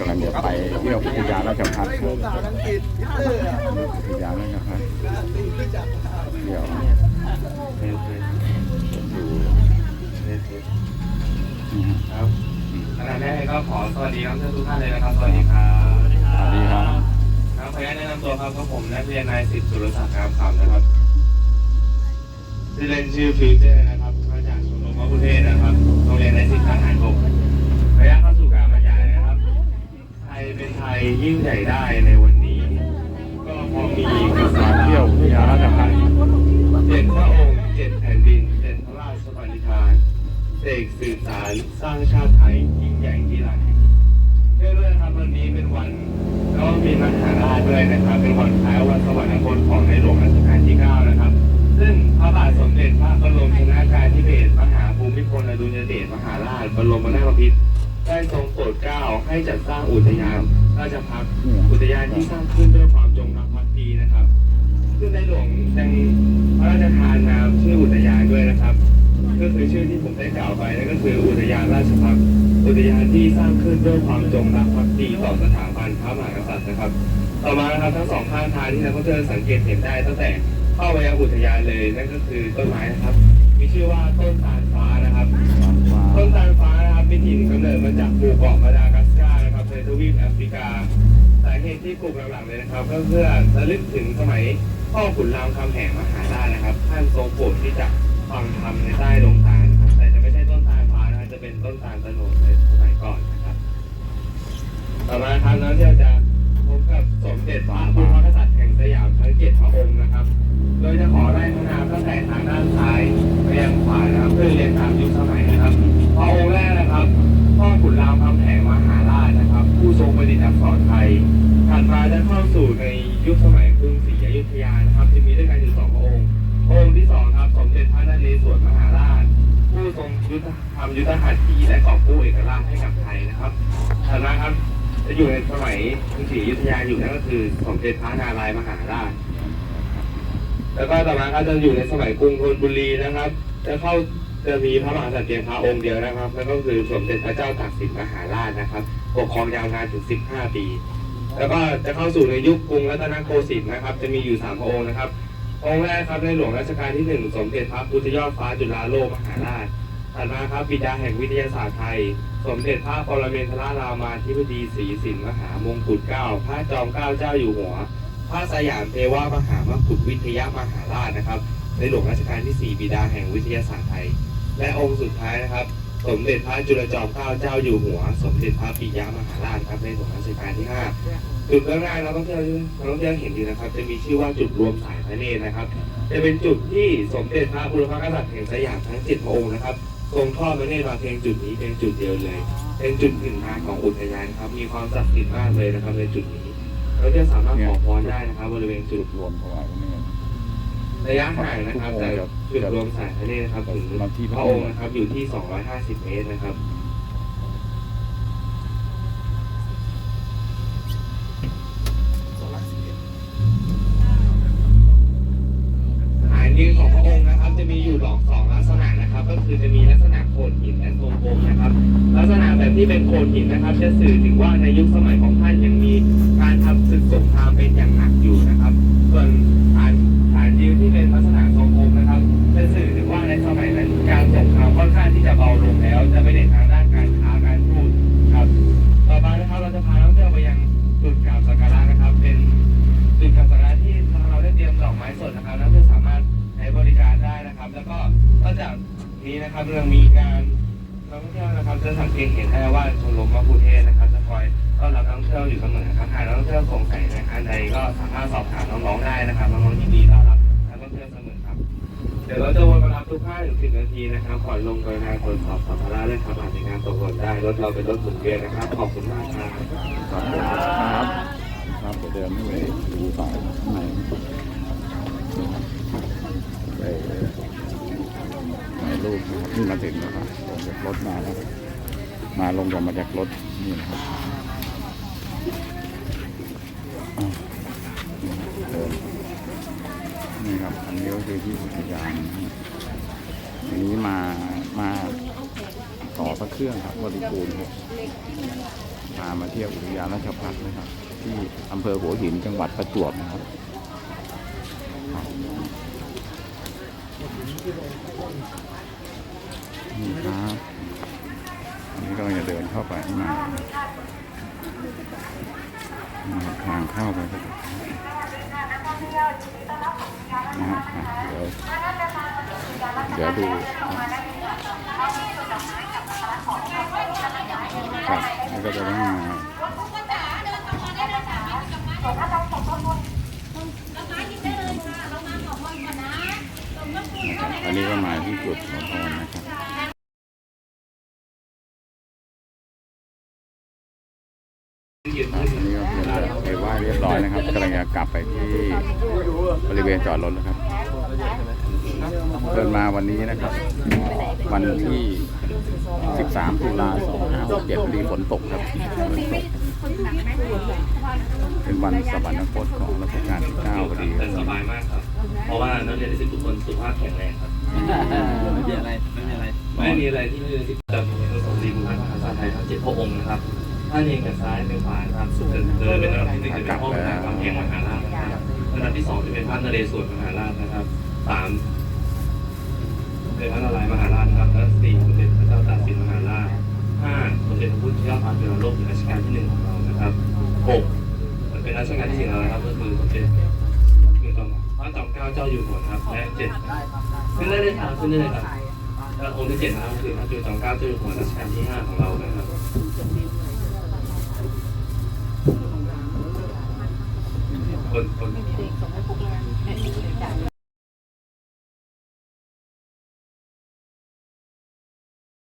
กำลังจะไปเที่ยวอุทยานราชพัฒน์ครับอุทยานราชพัฒน์เที่ยวดูนี่ฮะครับขณะแรกก็ขอสวัสดีครับทุกท่านเลยนะครับ สวัสดีครับสวัสดีครับครับขออนุญาตแนะนำตัวครับก็ผมนักเรียนนายสิทธิ์สุรศักดิ์งามคำนะครับชื่อเล่นชื่อฟิวเจอร์นะครับมาจากชมรมมะคุเทศนะครับ ยิ่งใหญ่ได้ในวันนี้ ก็พราะมีกษักาตริย์เที่ยวอุทยาราชพัฒน์เจ็ดพระองค์เจ็ดแผ่นดินเจ็ดพระราชปณิธานเสกสื่อสารสร้างชาติไทยยิ่งใหญ่ที่ไรเนื่องด้วยนะครับวันนี้เป็นวันแล้วก็มีมหาราชด้วยนะครับ เป็นวันคล้ายวันสวรรคตของในหลวงรัชกาลที่ 9 นะครับ ซึ่งพระบาทสมเด็จพระบรมชนากาธิเบศรมหาภูมิพลอดุลยเดชมหาราชบรมนาถบพิตรได้ทรงโปรดเกล้าให้จัดสร้างอุทยาน ราชพักษ์อุทยานที่สร้างขึ้นด้วยความจงรักภักดีนะครับ ซึ่งในหลวงยังพระราชทานนามชื่ออุทยานด้วยนะครับ ก็คือชื่อที่ผมได้กล่าวไปนั่นก็คืออุทยานราชพักษ์อุทยานที่สร้างขึ้นด้วยความจงรักภักดีต่อสถาบันพระมหากษัตริย์นะครับ ต่อมานะครับทั้งสองข้างทางที่นักท่องเที่ยวสังเกตเห็นได้ตั้งแต่เข้าไปยังอุทยานเลยนั่นก็คือต้นไม้นะครับ มีชื่อว่าต้นตาลฟ้านะครับ ต้นตาลฟ้านะครับมีถิ่นกำเนิดมาจากหมู่เกาะมาดากัส ทวีปแอฟริกา สาเหตุที่ปลูกหลักๆเลยนะครับ ก็เพื่อระลึกถึงสมัยพ่อขุนรามคำแหงมหาราชนะครับ ท่านทรงโปรดที่จะฟังธรรมในใต้ดงตาลนะครับ แต่จะไม่ใช่ต้นตาลฟ้านะครับจะเป็นต้นตาลตะโนดในสมัยก่อนนะครับ ต่อมาครับนักที่เราจะ ยุทธทำยุทธหัตถีและกอบกู้เอกราชให้กับไทยนะครับถัดมาครับจะอยู่ในสมัยกรุงศรีอยุธยาอยู่นั่นก็คือสมเด็จพระนารายมหาราช แล้วก็ต่อมาก็จะอยู่ในสมัยกรุงธนบุรีนะครับ จะเข้าจะมีพระมหากษัตริย์เพียงพระองค์เดียวนะครับนั่นก็คือสมเด็จพระเจ้าตากสินมหาราชนะครับ ปกครองยาวนานถึง 15 ปี แล้วก็จะเข้าสู่ในยุคกรุงรัตนโกสินทร์นะครับ จะมีอยู่สามพระองค์นะครับองค์แรกครับในหลวงรัชกาลที่หนึ่งสมเด็จพระพุทธยอดฟ้าจุฬาโลกมหาราช ถัดมาครับบิดาแห่งวิทยาศาสตร์ไทย สมเด็จพระปรเมนทรรามาธิบดีศรีสินมหามงกุฎเกล้าพระจอมเกล้าเจ้าอยู่หัว พระสยามเทวามหามกุฎวิทยามหาราชนะครับ ในหลวงรัชกาลที่ 4 บิดาแห่งวิทยาศาสตร์ไทย และองค์สุดท้ายนะครับ สมเด็จพระจุลจอมเกล้าเจ้าอยู่หัว สมเด็จพระปิยมหาราชครับในหลวงรัชกาลที่ 5 จุดแรกเราต้องเที่ยวเราต้องเที่ยวเห็นอยู่นะครับ จะมีชื่อว่าจุดรวมสายพระเนตรนะครับ จะเป็นจุดที่สมเด็จพระบุรพกษัตริย์แห่งสยามทั้งเจ็ดพระองค์นะครับ ทรงทอดพระเนตรมาเพียงจุดนี้เป็นจุดเดียวเลย เป็นจุดหนึ่งทางของอุทยานครับ มีความศักดิ์สิทธิ์มากเลยนะครับในจุดนี้เราจะสามารถขอพรได้นะครับ บริเวณจุดรวมถวายพระเนตรระยะห่างนะครับจากจุดรวมสายพระเนตรนะครับถึงพระองค์นะครับอยู่ที่ 250 เมตรนะครับฐานยืนของพระองค์นะครับ จะมีอยู่หลอกสองลักษณะนะครับ ก็คือจะมี ลักษณะโขดหินและทรงกลมนะครับ ลักษณะแบบที่เป็นโขดหินนะครับ จะสื่อถึงว่าในยุคสมัยของท่านยังมีการทำศึกสงครามเป็นอย่างหนักอยู่นะครับ ส่วนฐานฐานยืนที่เป็นลักษณะทรงกลมนะครับ จะสื่อถึงว่าในสมัยนั้นการสงครามค่อนข้างที่จะเบาลงแล้ว จะไม่เน้นทางด้านการค้าการพูดครับ ต่อมานะครับเราจะพาท่องเที่ยวไปยังจุดกราบสักการะนะครับ เป็นจุดกราบสักการะที่ทางเราได้เตรียมดอกไม้สดนะครับนักท่องเที่ยวสามารถใช้บริการได้นะครับ แล้วก็นอกจาก นี้นะครับยังมีการนักท่องเที่ยวนะครับจะสังเกตเห็นได้ว่าชมรมมะคุเทศนะครับจะคอยต้อนรับนักท่องเที่ยวอยู่เสมอครับหากนักท่องเที่ยวสงสัยในอันใดก็สามารถสอบถามน้องๆได้นะครับน้องๆยินดีต้อนรับนักท่องเที่ยวเสมอครับ เดี๋ยวเราจะวนมารับทุก5ถึง10นาทีนะครับก่อนลงกรุณาตรวจสอบสัมภาระด้วยครับอาจจะงานตกหล่นได้รถเราเป็นรถหมุนเวียนนะครับขอบคุณมากครับครับครับเดี๋ยวเดินให้ไปดูสายข้างในไป รูปนะครับนี่มาถึงแล้วครับลงจากรถมาแล้วมาลงจากมาจากรถนี่นะครับนี่ครับอันนี้ก็คือที่อุทยานนะครับอันนี้มามาต่อพระเครื่องครับบริบูรณ์ครับามาเที่ยวอุทยานราชพักษ์นะครับ ที่อำเภอหัวหินจังหวัดประจวบนะครับครับ นี่ครับอันนี้กำลังจะเดินเข้าไปข้างในทางเข้าไปครับนะเดี๋ยวเดี๋ยวดูครับแล้วก็จะต้องมาอันนี้ก็มาที่จุดขอพรนะครับ ยืน ครับอันนี้ก็เป็นไปไหว้เรียบร้อยนะครับกำ ลังจะกลับไปที่บริเวณจอดรถนะครับเดินมาวันนี้นะครับ วันที่ 13 ตุลา2567พอดีฝนตกครับฝนตกเป็นวันสวรรคตของรัชกาลที่9พอดีคแต่รับสบายมากครับ เพราะว่านักเรียนนิสิตทุกคนสุขภาพแข็งแรงครับไม่มีอะไร ไม่มีอะไรไม่มีอะไรที่จะจะมีอนุสาวรีย์บุพภาษาไทยทั้งเจ็ดพระองค์นะครับ ถ้าเรียงจากซ้ายไปขวานะครับเดินเดินเป็นระดับที่หนึ่งจะเป็นห้องพระคำแหงมหาราชนะครับระดับที่สองจะเป็นพระนเรศวรมหาราชนะครับสามเป็นพระนารายมหาราชนะครับและสี่สมเด็จพระเจ้าตากสินมหาราชห้าสมเด็จพระพุทธเจ้าฟ้าจุฬาโลกรัชกาลที่หนึ่งของเรานะครับหกเป็นรัชกาลที่สี่แล้วนะครับก็คือสมเด็จคือจอมพระจอมเกล้าเจ้าอยู่หัวนะครับและเจ็ดขึ้นได้เลยครับขึ้นได้เลยครับแล้วองค์ที่เจ็ดนะครับคือพระจุลจอมเกล้าเจ้าอยู่หัวรัชกาลที่ห้าของเรานะครับ